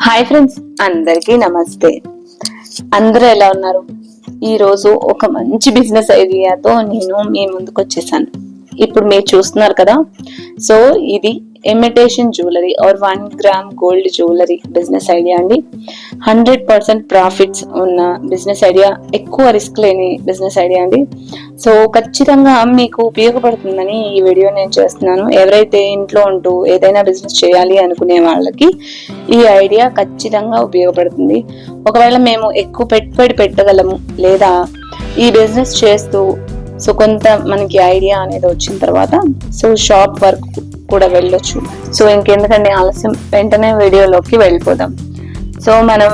Hi friends అందరికీ నమస్తే. అందరూ ఎలా ఉన్నారు? ఈ రోజు ఒక మంచి బిజినెస్ ఐడియాతో నేను మీ ముందుకు వచ్చేసాను ఇప్పుడు మీరు చూస్తున్నారు కదా. సో ఇది imitation jewellery or one gram gold jewellery business idea అండి. హండ్రెడ్ పర్సెంట్ ప్రాఫిట్స్ ఉన్న బిజినెస్ ఐడియా ఎక్కువ రిస్క్ లేని బిజినెస్ ఐడియా అండి. సో ఖచ్చితంగా మీకు ఉపయోగపడుతుందని ఈ వీడియో నేను చేస్తున్నాను. ఎవరైతే ఇంట్లో ఉంటూ ఏదైనా బిజినెస్ చేయాలి అనుకునే వాళ్ళకి ఈ ఐడియా ఖచ్చితంగా ఉపయోగపడుతుంది. ఒకవేళ మేము ఎక్కువ పెట్టుబడి పెట్టగలము లేదా ఈ బిజినెస్ చేస్తూ సో కొంత మనకి ఐడియా అనేది వచ్చిన తర్వాత సో షాప్ వర్క్ కూడా వెళ్ళొచ్చు. సో ఇంకెందుకండి ఆలస్యం? వెంటనే వీడియోలోకి వెళ్ళిపోదాం. సో మనం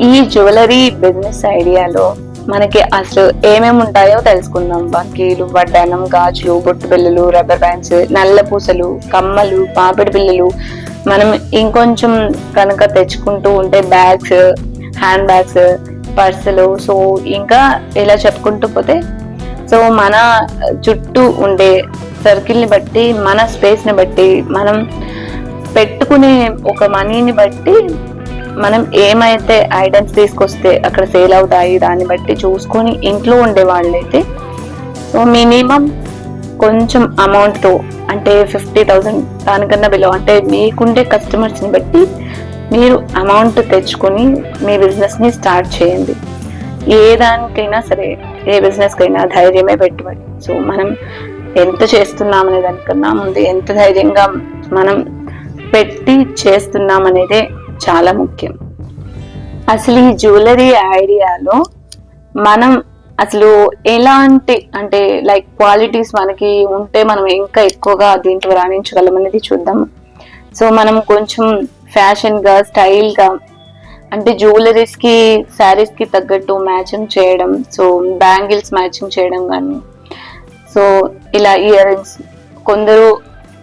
ఈ జ్యువెలరీ బిజినెస్ ఐడియాలో మనకి అసలు ఏమేమి ఉంటాయో తెలుసుకుందాం. బకీలు వడ్డానం గాజులు బొట్టు బిళ్ళలు రబ్బర్ బ్యాండ్స్ నల్ల పూసలు కమ్మలు పాపిడి బిళ్ళలు. మనం ఇంకొంచెం కనుక తెచ్చుకుంటూ ఉంటే బ్యాగ్స్ హ్యాండ్ బ్యాగ్స్ పర్సులు. సో ఇంకా ఇలా చెప్పుకుంటూ పోతే సో మన చుట్టూ ఉండే సర్కిల్ని బట్టి మన స్పేస్ని బట్టి మనం పెట్టుకునే ఒక మనీని బట్టి మనం ఏమైతే ఐటమ్స్ తీసుకొస్తే అక్కడ సేల్ అవుతాయి దాన్ని బట్టి చూసుకొని ఇంట్లో ఉండే వాళ్ళైతే సో మినిమం కొంచెం అమౌంట్తో అంటే ఫిఫ్టీ థౌజండ్ దానికన్నా బిలో అంటే మీకుండే కస్టమర్స్ని బట్టి మీరు అమౌంట్ తెచ్చుకొని మీ బిజినెస్ని స్టార్ట్ చేయండి. ఏ దానికైనా సరే ఏ బిజినెస్కైనా ధైర్యమే పెట్టుబడి. సో మనం ఎంత చేస్తున్నాం అనే దానికన్నా ముందు ఎంత ధైర్యంగా మనం పెట్టి చేస్తున్నాం అనేదే చాలా ముఖ్యం. అసలు ఈ జ్యువెలరీ ఐడియాలో మనం అసలు ఎలాంటి అంటే లైక్ క్వాలిటీస్ మనకి ఉంటే మనం ఇంకా ఎక్కువగా దీంట్లో రాణించగలం అనేది చూద్దాం సో మనం కొంచెం ఫ్యాషన్గా స్టైల్గా అంటే జ్యువెలరీస్కి శారీస్కి తగ్గట్టు మ్యాచింగ్ చేయడం సో బ్యాంగిల్స్ మ్యాచింగ్ చేయడం కానీ. సో ఇలా ఇయర్ రింగ్స్ కొందరు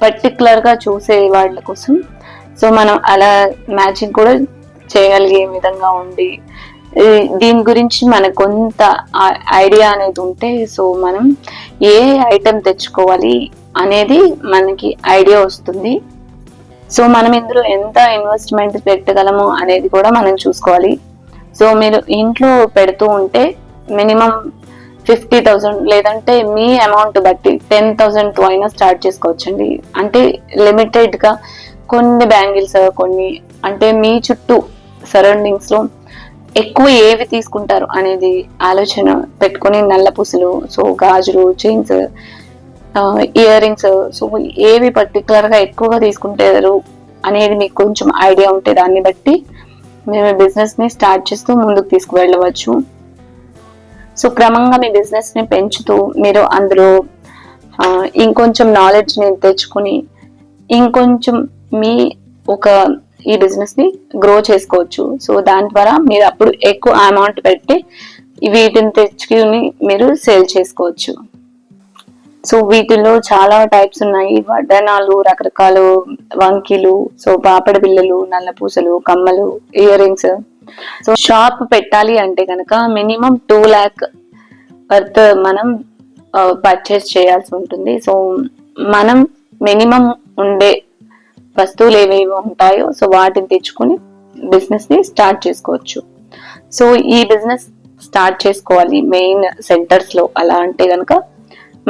పర్టికులర్గా చూసే వాళ్ళ కోసం సో మనం అలా మ్యాచింగ్ కూడా చేయగలిగే విధంగా ఉండి. దీని గురించి మనకు కొంత ఐడియా అనేది ఉంటే సో మనం ఏ ఐటెం తెచ్చుకోవాలి అనేది మనకి ఐడియా వస్తుంది. సో మనం ఇందులో ఎంత ఇన్వెస్ట్మెంట్ పెట్టగలము అనేది కూడా మనం చూసుకోవాలి. సో మీరు ఇంట్లో పెడుతూ ఉంటే మినిమం ఫిఫ్టీ థౌసండ్ లేదంటే మీ అమౌంట్ బట్టి టెన్ థౌసండ్తో అయినా స్టార్ట్ చేసుకోవచ్చండి. అంటే లిమిటెడ్గా కొన్ని బ్యాంగిల్స్ కొన్ని అంటే మీ చుట్టూ సరౌండింగ్స్లో ఎక్కువ ఏవి తీసుకుంటారు అనేది ఆలోచన పెట్టుకొని నల్ల పూసలు సో గాజులు చైన్స్ ఇయర్ రింగ్స్ సో ఏవి పర్టికులర్గా ఎక్కువగా తీసుకుంటారు అనేది మీకు కొంచెం ఐడియా ఉంటే దాన్ని బట్టి మేము బిజినెస్ని స్టార్ట్ చేస్తూ ముందుకు తీసుకువెళ్ళవచ్చు. సో క్రమంగా మీ బిజినెస్ని పెంచుతూ మీరు అందులో ఇంకొంచెం నాలెడ్జ్ని తెచ్చుకుని ఇంకొంచెం మీ ఒక ఈ బిజినెస్ని గ్రో చేసుకోవచ్చు. సో దాని ద్వారా మీరు అప్పుడు ఎక్కువ అమౌంట్ పెట్టి వీటిని తెచ్చుకుని మీరు సేల్ చేసుకోవచ్చు. సో వీటిలో చాలా టైప్స్ ఉన్నాయి. వడ్డనాలు రకరకాలు వంకీలు సో పాపడ బిళ్ళలు నల్ల పూసలు కమ్మలు ఇయర్ రింగ్స్ సో షాప్ పెట్టాలి అంటే కనుక మినిమం టూ ల్యాక్ వర్త్ మనం పర్చేస్ చేయాల్సి ఉంటుంది. సో మనం మినిమం ఉండే వస్తువులు ఏవేవి ఉంటాయో సో వాటిని తెచ్చుకొని బిజినెస్ని స్టార్ట్ చేసుకోవచ్చు. సో ఈ బిజినెస్ స్టార్ట్ చేసుకోవాలి మెయిన్ సెంటర్స్లో. అలా అంటే కనుక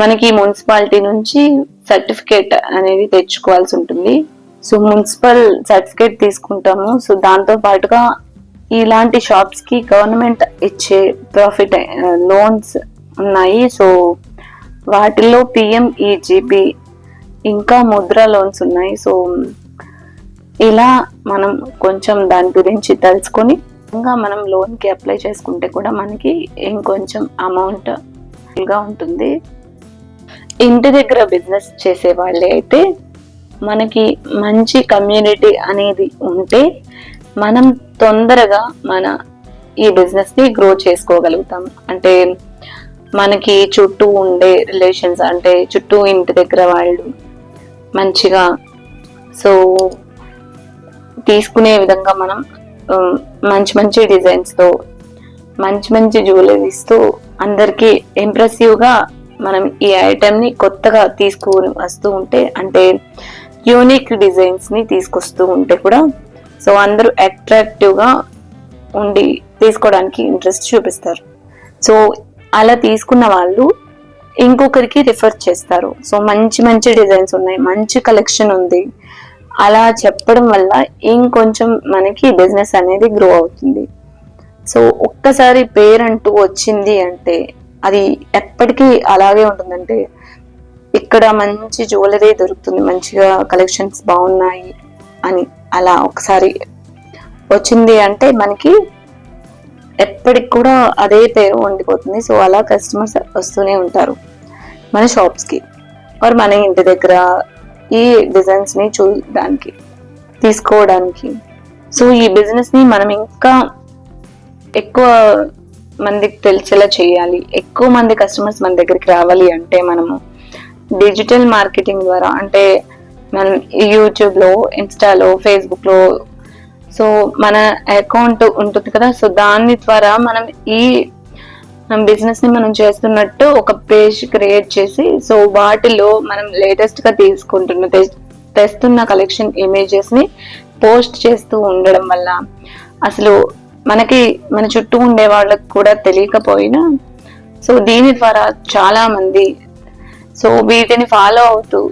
మనకి మున్సిపాలిటీ నుంచి సర్టిఫికేట్ అనేది తెచ్చుకోవాల్సి ఉంటుంది. సో మున్సిపల్ సర్టిఫికేట్ తీసుకుంటాము. సో దాంతో పాటుగా ఇలాంటి షాప్స్కి గవర్నమెంట్ ఇచ్చే ప్రాఫిట్ లోన్స్ ఉన్నాయి. సో వాటిల్లో పిఎంఈజీపీ ఇంకా ముద్ర లోన్స్ ఉన్నాయి. సో ఇలా మనం కొంచెం దాని గురించి తెలుసుకొని ఇంకా మనం లోన్కి అప్లై చేసుకుంటే కూడా మనకి ఇంకొంచెం అమౌంట్ ఉంటుంది. ఇంటి దగ్గర బిజినెస్ చేసే వాళ్ళే అయితే మనకి మంచి కమ్యూనిటీ అనేది ఉంటే మనం తొందరగా మన ఈ బిజినెస్ని గ్రో చేసుకోగలుగుతాం. అంటే మనకి చుట్టూ ఉండే రిలేషన్స్ అంటే చుట్టూ ఇంటి దగ్గర వాళ్ళు మంచిగా సో తీసుకునే విధంగా మనం మంచి మంచి డిజైన్స్తో మంచి మంచి జ్యువెలరీస్తో అందరికీ ఇంప్రెసివ్గా మనం ఈ ఐటెంని కొత్తగా తీసుకుని వస్తూ ఉంటే అంటే యూనిక్ డిజైన్స్ని తీసుకొస్తూ ఉంటే కూడా సో అందరూ అట్రాక్టివ్గా ఉండి తీసుకోవడానికి ఇంట్రెస్ట్ చూపిస్తారు. సో అలా తీసుకున్న వాళ్ళు ఇంకొకరికి రిఫర్ చేస్తారు. సో మంచి మంచి డిజైన్స్ ఉన్నాయి మంచి కలెక్షన్ ఉంది. అలా చెప్పడం వల్ల ఇంకొంచెం మనకి బిజినెస్ అనేది గ్రో అవుతుంది. సో ఒక్కసారి పేరంటూ వచ్చింది అంటే అది ఎప్పటికీ అలాగే ఉంటుందంటే ఇక్కడ మంచి జ్యువెలరీ దొరుకుతుంది మంచిగా కలెక్షన్స్ బాగున్నాయి అని అలా ఒకసారి వచ్చింది అంటే మనకి ఎప్పటికి కూడా అదే పేరు ఉండిపోతుంది. సో అలా కస్టమర్స్ వస్తూనే ఉంటారు మన షాప్స్కి మరి మన ఇంటి దగ్గర ఈ డిజైన్స్ని చూడడానికి తీసుకోవడానికి. సో ఈ బిజినెస్ని మనం ఇంకా ఎక్కువ మందికి తెలిసేలా చేయాలి. ఎక్కువ మంది కస్టమర్స్ మన దగ్గరికి రావాలి అంటే మనము డిజిటల్ మార్కెటింగ్ ద్వారా అంటే మనం యూట్యూబ్లో ఇన్స్టాలో ఫేస్బుక్లో సో మన అకౌంట్ ఉంటుంది కదా సో దాని ద్వారా మనం ఈ బిజినెస్ని మనం చేస్తున్నట్టు ఒక పేజ్ క్రియేట్ చేసి సో వాటిలో మనం లేటెస్ట్గా తీసుకుంటున్న తె- తెస్తున్న కలెక్షన్ ఇమేజెస్ని పోస్ట్ చేస్తూ ఉండడం వల్ల అసలు మనకి మన చుట్టూ ఉండే వాళ్ళకి కూడా తెలియకపోయినా సో దీని ద్వారా చాలా మంది సో వీటిని ఫాలో అవుతూ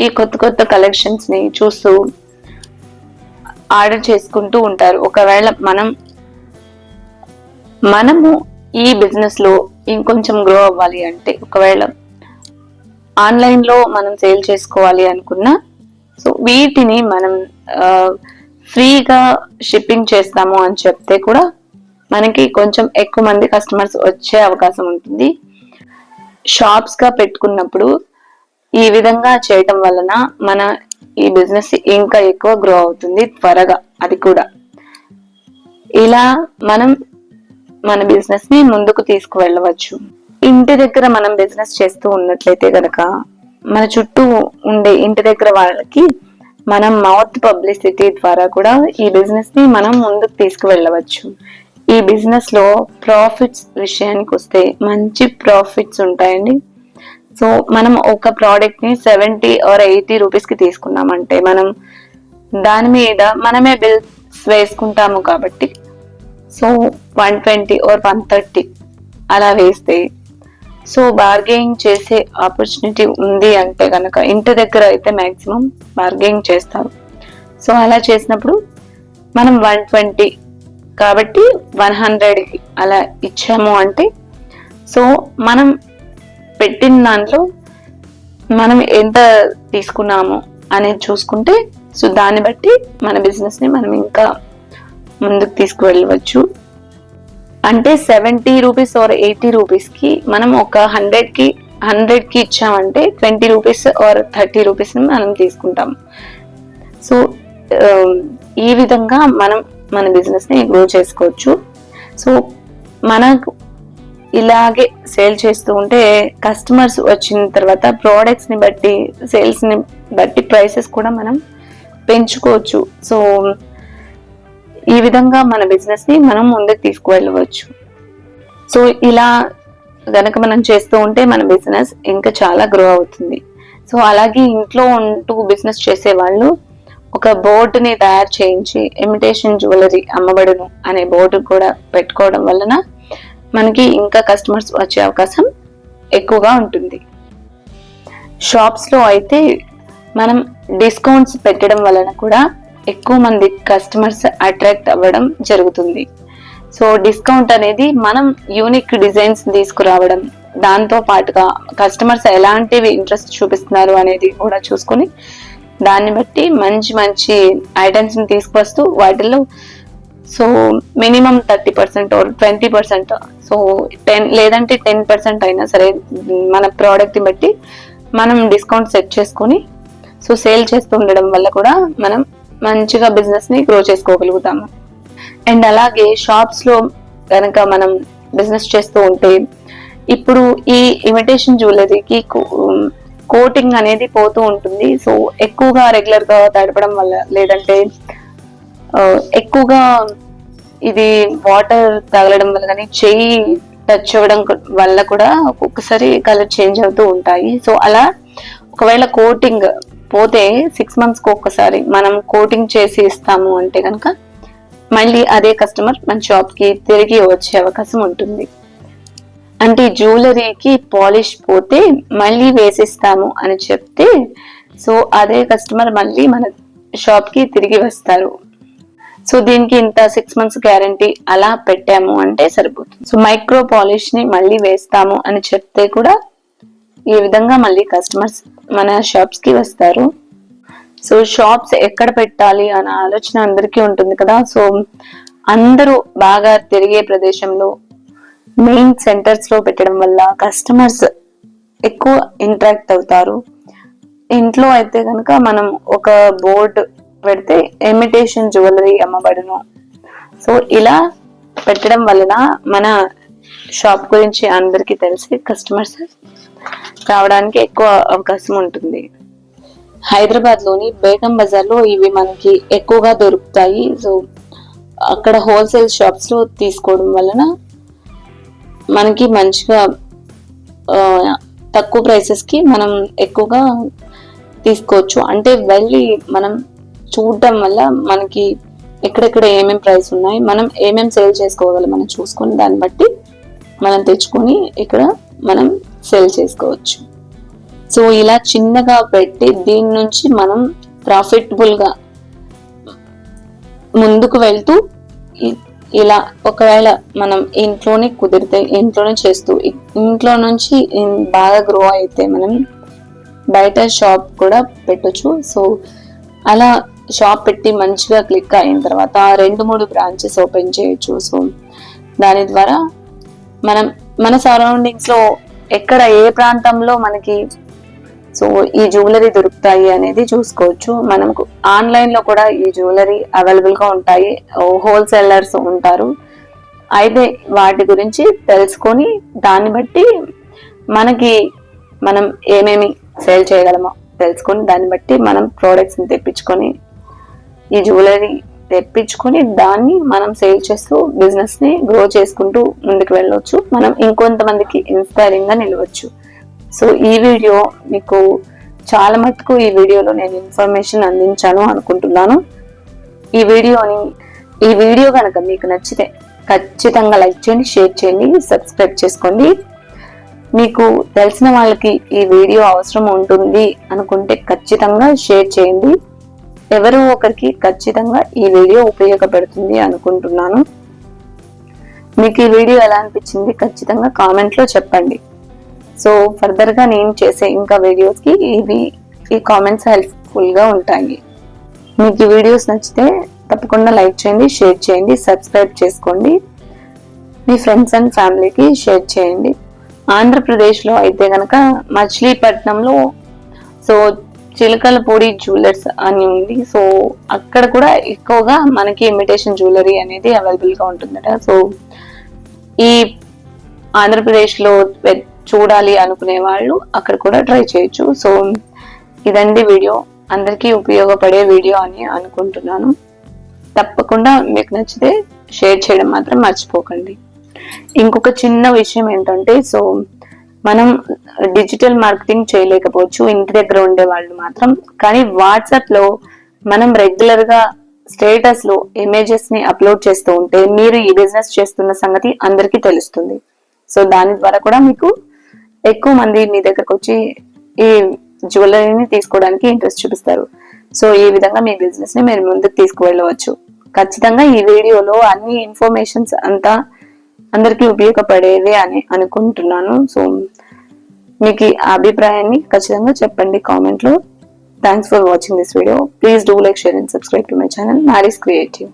ఈ కొత్త కొత్త కలెక్షన్స్ని చూస్తూ ఆర్డర్ చేసుకుంటూ ఉంటారు. ఒకవేళ మనం మనము ఈ బిజినెస్లో ఇంకొంచెం గ్రో అవ్వాలి అంటే ఒకవేళ ఆన్లైన్లో మనం సేల్ చేసుకోవాలి అనుకున్నా సో వీటిని మనం ఫ్రీగా షిప్పింగ్ చేస్తాము అని చెప్తే కూడా మనకి కొంచెం ఎక్కువ మంది కస్టమర్స్ వచ్చే అవకాశం ఉంటుంది. షాప్స్గా పెట్టుకున్నప్పుడు ఈ విధంగా చేయటం వలన మన ఈ బిజినెస్ ఇంకా ఎక్కువ గ్రో అవుతుంది త్వరగా అది కూడా. ఇలా మనం మన బిజినెస్ని ముందుకు తీసుకువెళ్ళవచ్చు. ఇంటి దగ్గర మనం బిజినెస్ చేస్తూ ఉన్నట్లయితే గనక మన చుట్టూ ఉండే ఇంటి దగ్గర వాళ్ళకి మనం మౌత్ పబ్లిసిటీ ద్వారా కూడా ఈ బిజినెస్ని మనం ముందుకు తీసుకువెళ్ళవచ్చు. ఈ బిజినెస్లో ప్రాఫిట్స్ విషయానికి వస్తే మంచి ప్రాఫిట్స్ ఉంటాయండి. సో మనం ఒక ప్రోడక్ట్ని సెవెంటీ ఆర్ ఎయిటీ రూపీస్కి తీసుకున్నామంటే మనం దాని మీద మనమే బిల్స్ వేసుకుంటాము కాబట్టి. So one twenty or one thirty అలా వేస్తే సో బార్గెయింగ్ చేసే ఆపర్చునిటీ ఉంది అంటే కనుక ఇంటి దగ్గర అయితే మ్యాక్సిమం బార్గెయింగ్ చేస్తారు. సో అలా చేసినప్పుడు మనం వన్ ట్వంటీ కాబట్టి వన్ హండ్రెడ్కి అలా ఇచ్చాము అంటే సో మనం పెట్టిన దాంట్లో మనం ఎంత తీసుకున్నాము అనేది చూసుకుంటే సో దాన్ని బట్టి మన బిజినెస్ని మనం ఇంకా ముందుకు తీసుకువెళ్ళవచ్చు. అంటే సెవెంటీ రూపీస్ ఆర్ ఎయిటీ రూపీస్కి మనం ఒక హండ్రెడ్కి హండ్రెడ్కి ఇచ్చామంటే twenty rupees or thirty rupees మనం తీసుకుంటాం. సో um, ఈ విధంగా మనం మన బిజినెస్ని గ్రో చేసుకోవచ్చు. సో మనకు ఇలాగే సేల్ చేస్తూ ఉంటే కస్టమర్స్ వచ్చిన తర్వాత ప్రోడక్ట్స్ని బట్టి సేల్స్ని బట్టి ప్రైసెస్ కూడా మనం పెంచుకోవచ్చు. సో ఈ విధంగా మన బిజినెస్ని మనం ముందుకు తీసుకువెళ్ళవచ్చు. సో ఇలా గనక మనం చేస్తూ ఉంటే మన బిజినెస్ ఇంకా చాలా గ్రో అవుతుంది. సో అలాగే ఇంట్లో ఉంటూ బిజినెస్ చేసే వాళ్ళు ఒక బోర్డుని తయారు చేయించి ఇమిటేషన్ జ్యువెలరీ అమ్మబడును అనే బోర్డు కూడా పెట్టుకోవడం వలన మనకి ఇంకా కస్టమర్స్ వచ్చే అవకాశం ఎక్కువగా ఉంటుంది. షాప్స్లో అయితే మనం డిస్కౌంట్స్ పెట్టడం వలన కూడా ఎక్కువ మంది కస్టమర్స్ అట్రాక్ట్ అవ్వడం జరుగుతుంది. సో డిస్కౌంట్ అనేది మనం యూనిక్ డిజైన్స్ తీసుకురావడం దాంతో పాటుగా కస్టమర్స్ ఎలాంటివి ఇంట్రెస్ట్ చూపిస్తున్నారు అనేది కూడా చూసుకొని దాన్ని బట్టి మంచి మంచి ఐటమ్స్ని తీసుకొస్తూ వాటిల్లో so minimum thirty percent twenty percent so ten లేదంటే టెన్ పర్సెంట్ అయినా సరే మన ప్రోడక్ట్ని బట్టి మనం డిస్కౌంట్ సెట్ చేసుకొని సో సేల్ చేస్తూ ఉండడం వల్ల కూడా మనం మంచిగా బిజినెస్ని గ్రో చేసుకోగలుగుతాము. అండ్ అలాగే షాప్స్లో కనుక మనం బిజినెస్ చేస్తూ ఉంటే ఇప్పుడు ఈ ఇమిటేషన్ జ్యువెలరీకి కోటింగ్ అనేది పోతూ ఉంటుంది. సో ఎక్కువగా రెగ్యులర్గా తడపడం వల్ల లేదంటే ఎక్కువగా ఇది వాటర్ తగలడం వల్ల కానీ చెయ్యి టచ్ అవ్వడం వల్ల కూడా ఒక్కొక్కసారి కలర్ చేంజ్ అవుతూ ఉంటాయి. సో అలా ఒకవేళ కోటింగ్ పోతే సిక్స్ మంత్స్కి ఒక్కసారి మనం కోటింగ్ చేసి ఇస్తాము అంటే కనుక మళ్ళీ అదే కస్టమర్ మన షాప్కి తిరిగి వచ్చే అవకాశం ఉంటుంది. అంటే జ్యువెలరీకి పాలిష్ పోతే మళ్ళీ వేసిస్తాము అని చెప్తే సో అదే కస్టమర్ మళ్ళీ మన షాప్కి తిరిగి వస్తారు. సో దీనికి ఇంత సిక్స్ మంత్స్ గ్యారంటీ అలా పెట్టాము అంటే సరిపోతుంది. సో మైక్రో పాలిష్ని మళ్ళీ వేస్తాము అని చెప్తే కూడా ఈ విధంగా మళ్ళీ కస్టమర్స్ మన షాప్స్కి వస్తారు. సో షాప్స్ ఎక్కడ పెట్టాలి అనే ఆలోచన అందరికీ ఉంటుంది కదా. సో అందరూ బాగా తిరిగే ప్రదేశంలో మెయిన్ సెంటర్స్లో పెట్టడం వల్ల కస్టమర్స్ ఎక్కువ ఇంటరాక్ట్ అవుతారు. ఇంట్లో అయితే కనుక మనం ఒక బోర్డు పెడితే ఇమిటేషన్ జ్యువెలరీ అమ్మబడును. సో ఇలా పెట్టడం వలన మన షాప్ గురించి అందరికీ తెలిసి కస్టమర్స్ రావడానికి ఎక్కువ అవకాశం ఉంటుంది. హైదరాబాద్లోని బేగం బజార్లో ఇవి మనకి ఎక్కువగా దొరుకుతాయి. సో అక్కడ హోల్సేల్ షాప్స్లో తీసుకోవడం వలన మనకి మంచిగా తక్కువ ప్రైసెస్కి మనం ఎక్కువగా తీసుకోవచ్చు. అంటే వెళ్ళి మనం చూడటం వల్ల మనకి ఎక్కడెక్కడ ఏమేమి ప్రైస్ ఉన్నాయి మనం ఏమేమి సేల్ చేసుకోగలం మనం చూసుకొని దాన్ని బట్టి మనం తెచ్చుకొని ఇక్కడ మనం సేల్ చేసుకోవచ్చు. సో ఇలా చిన్నగా పెట్టి దీని నుంచి మనం ప్రాఫిటబుల్గా ముందుకు వెళ్తూ ఇలా ఒకవేళ మనం ఇంట్లోనే కుదిరితే ఇంట్లోనే చేస్తూ ఇంట్లో నుంచి బాగా గ్రో అయితే మనం బయట షాప్ కూడా పెట్టొచ్చు. సో అలా షాప్ పెట్టి మంచిగా క్లిక్ అయిన తర్వాత రెండు మూడు బ్రాంచెస్ ఓపెన్ చేయొచ్చు. సో దాని ద్వారా మనం మన సరౌండింగ్స్లో ఎక్కడ ఏ ప్రాంతంలో మనకి సో ఈ జ్యువెలరీ దొరుకుతాయి అనేది చూసుకోవచ్చు. మనకు ఆన్లైన్లో కూడా ఈ జ్యువెలరీ అవైలబుల్గా ఉంటాయి. హోల్సేలర్స్ ఉంటారు. అయితే వాటి గురించి తెలుసుకొని దాన్ని బట్టి మనకి మనం ఏమేమి సేల్ చేయగలమో తెలుసుకొని దాన్ని బట్టి మనం ప్రోడక్ట్స్ని తెప్పించుకొని ఈ జ్యువెలరీ తెప్పించుకొని దాన్ని మనం సేల్ చేస్తూ బిజినెస్ని గ్రో చేసుకుంటూ ముందుకు వెళ్ళవచ్చు మనం ఇంకొంతమందికి ఇన్స్పైరింగ్గా నిలవచ్చు. సో ఈ వీడియో మీకు చాలా మటుకు ఈ వీడియోలో నేను ఇన్ఫర్మేషన్ అందించాను అనుకుంటున్నాను. ఈ వీడియోని ఈ వీడియో కనుక మీకు నచ్చితే ఖచ్చితంగా లైక్ చేయండి షేర్ చేయండి సబ్స్క్రైబ్ చేసుకోండి. మీకు తెలిసిన వాళ్ళకి ఈ వీడియో అవసరం ఉంటుంది అనుకుంటే ఖచ్చితంగా షేర్ చేయండి. ఎవరో ఒకరికి ఖచ్చితంగా ఈ వీడియో ఉపయోగపడుతుంది అనుకుంటున్నాను. మీకు ఈ వీడియో ఎలా అనిపించింది ఖచ్చితంగా కామెంట్లో చెప్పండి. సో ఫర్దర్గా నేను చేసే ఇంకా వీడియోస్కి ఇవి ఈ కామెంట్స్ హెల్ప్ఫుల్గా ఉంటాయి. మీకు ఈ వీడియోస్ నచ్చితే తప్పకుండా లైక్ చేయండి షేర్ చేయండి సబ్స్క్రైబ్ చేసుకోండి. మీ ఫ్రెండ్స్ అండ్ ఫ్యామిలీకి షేర్ చేయండి. ఆంధ్రప్రదేశ్లో అయితే కనుక మచిలీపట్నంలో సో చిలకల పొడి జ్యువెలర్స్ అని ఉంది. సో అక్కడ కూడా ఎక్కువగా మనకి ఇమిటేషన్ జ్యువెలరీ అనేది అవైలబుల్గా ఉంటుందట. సో ఈ ఆంధ్రప్రదేశ్లో చూడాలి అనుకునే వాళ్ళు అక్కడ కూడా ట్రై చేయొచ్చు. సో ఇదండి వీడియో. అందరికీ ఉపయోగపడే వీడియో అని అనుకుంటున్నాను. తప్పకుండా మీకు నచ్చితే షేర్ చేయడం మాత్రం మర్చిపోకండి. ఇంకొక చిన్న విషయం ఏంటంటే సో మనం డిజిటల్ మార్కెటింగ్ చేయలేకపోవచ్చు. ఇంటి దగ్గర ఉండే వాళ్ళు మాత్రం. కానీ వాట్సాప్లో మనం రెగ్యులర్గా స్టేటస్లో ఇమేజెస్ని అప్లోడ్ చేస్తూ ఉంటే మీరు ఈ బిజినెస్ చేస్తున్న సంగతి అందరికీ తెలుస్తుంది. సో దాని ద్వారా కూడా మీకు ఎక్కువ మంది మీ దగ్గరకు వచ్చి ఈ జ్యువెలరీని తీసుకోవడానికి ఇంట్రెస్ట్ చూపిస్తారు. సో ఈ విధంగా మీ బిజినెస్ని మీరు ముందుకు తీసుకువెళ్ళవచ్చు. ఖచ్చితంగా ఈ వీడియోలో అన్ని ఇన్ఫర్మేషన్స్ అంతా అందరికీ ఉపయోగపడేదే అని అనుకుంటున్నాను. సో మీకు అభిప్రాయాన్ని ఖచ్చితంగా చెప్పండి కామెంట్లో. Thanks for watching this video please do like share and subscribe to my channel Mary's creative